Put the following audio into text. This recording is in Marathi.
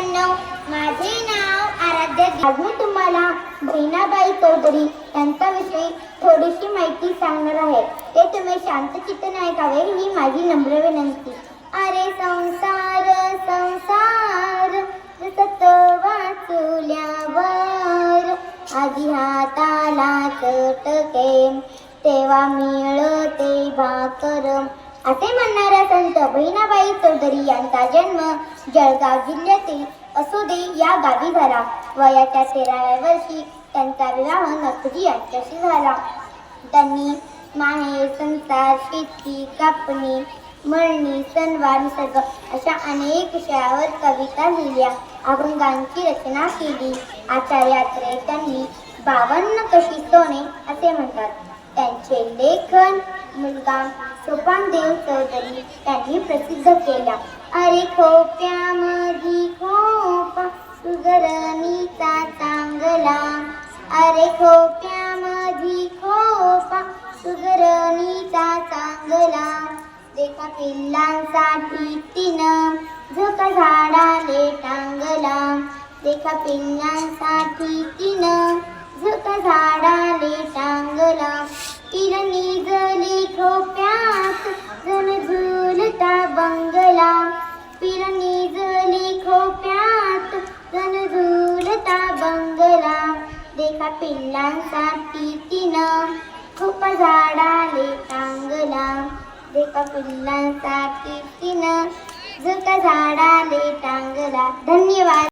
मित्रांनो माझे नाव आराध्य आज मी तुम्हाला बहिणाबाई चौधरी यांच्याविषयी थोडीशी माहिती सांगणार आहे. ते तुम्ही शांतचित्त नाही ऐकावे ही माझी नम्र विनंती. अरे संसार संसार सत वाचुल्यावर आधी हाताला चटके तेव्हा मिळते भाकर असे म्हणणाऱ्या संत बहिणाबाई चौधरी यांचा जन्म जळगाव जिल्ह्यातील असोदे या गावी झाला. वयाच्या तेराव्या वर्षी त्यांचा विवाह नथुजी यांच्याशी झाला. त्यांनी माहेर संसार शेती कापणी मळणी सणवार निसर्ग अशा अनेक विषयावर कविता लिहिल्या. अभंगांची रचना केली. आचार्यात्रे त्यांनी बावन्न कशी सोने असे म्हणतात. त्यांचे लेखन मुलगा सोपानदेव चौधरी त्यांनी प्रसिद्ध केला. अरे खोप्यामधी खोपा सुगरणीचा चांगला. अरे खोप्यामधी खोपा सुगरणीचा चांगला. देखा पिल्लांसाठी तिनं झोका झाडाले टांगला. देखा पिल्लांसाठी तिनं झोका झाड बंगला. पिरणी जली खोप्यात जण झुलता बंगला. देखा पिल्लांसाठी तिनं खूप झाडाले टांगला देखा पिल्लांसाठी तिनं झुका झाडाले टांगला धन्यवाद.